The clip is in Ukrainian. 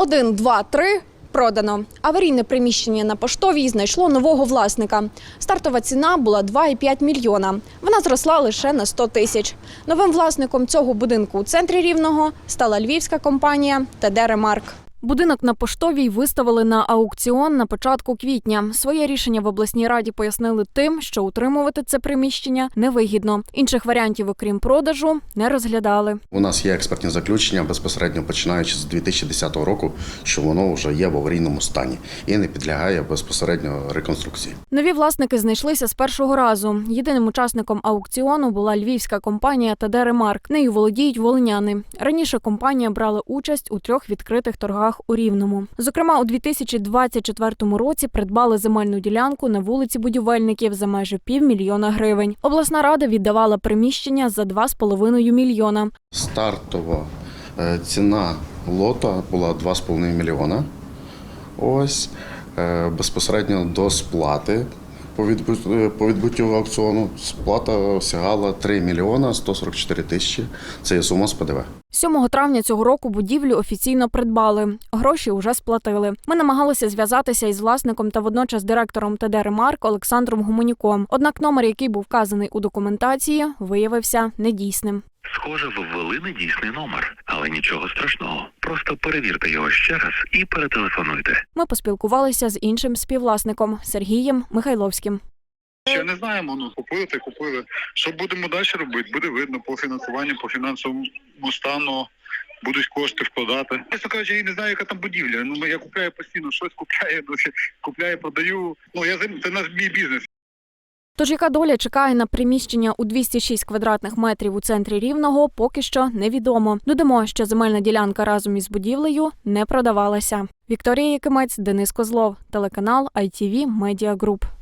Один, два, три. Продано. Аварійне приміщення на поштовій знайшло нового власника. Стартова ціна була 2,5 мільйона. Вона зросла лише на 100 тисяч. Новим власником цього будинку у центрі Рівного стала львівська компанія ТД Ремарк. Будинок на поштовій виставили на аукціон на початку квітня. Своє рішення в обласній раді пояснили тим, що утримувати це приміщення невигідно. Інших варіантів, окрім продажу, не розглядали. У нас є експертні заключення безпосередньо починаючи з 2010 року, що воно вже є в аварійному стані і не підлягає безпосередньо реконструкції. Нові власники знайшлися з першого разу. Єдиним учасником аукціону була львівська компанія ТД Ремарк. Нею володіють волиняни. Раніше компанія брала участь у трьох відкритих торгах у Рівному. Зокрема, у 2024 році придбали земельну ділянку на вулиці Будівельників за майже півмільйона гривень. Обласна рада віддавала приміщення за 2,5 мільйона. Стартова е, ціна лота була 2,5 мільйона. Ось е, безпосередньо до сплати. Е, по відбуттю аукціону сплата сягала 3 мільйона 144 тисячі. Це є сума з ПДВ. 7 травня цього року будівлю офіційно придбали. Гроші вже сплатили. Ми намагалися зв'язатися із власником та водночас директором ТД Ремарк Олександром Гуменюком. Однак номер, який був вказаний у документації, виявився недійсним. Схоже, ви ввели недійсний номер, але нічого страшного. Просто перевірте його ще раз і перетелефонуйте. Ми поспілкувалися з іншим співвласником Сергієм Михайловським. Ще не знаємо, ну купили та купили. Що будемо далі робити? Буде видно по фінансуванню, по фінансовому стану. Будуть кошти вкладати. Чесно кажучи, я не знаю, яка там будівля. Ну я купляю постійно щось, купляю, ну, купляю, продаю. Ну я це наш мій бізнес. Тож яка доля чекає на приміщення у 206 квадратних метрів у центрі Рівного, поки що невідомо. Додамо, що земельна ділянка разом із будівлею не продавалася. Вікторія Якимець, Денис Козлов, телеканал ITV Media Group.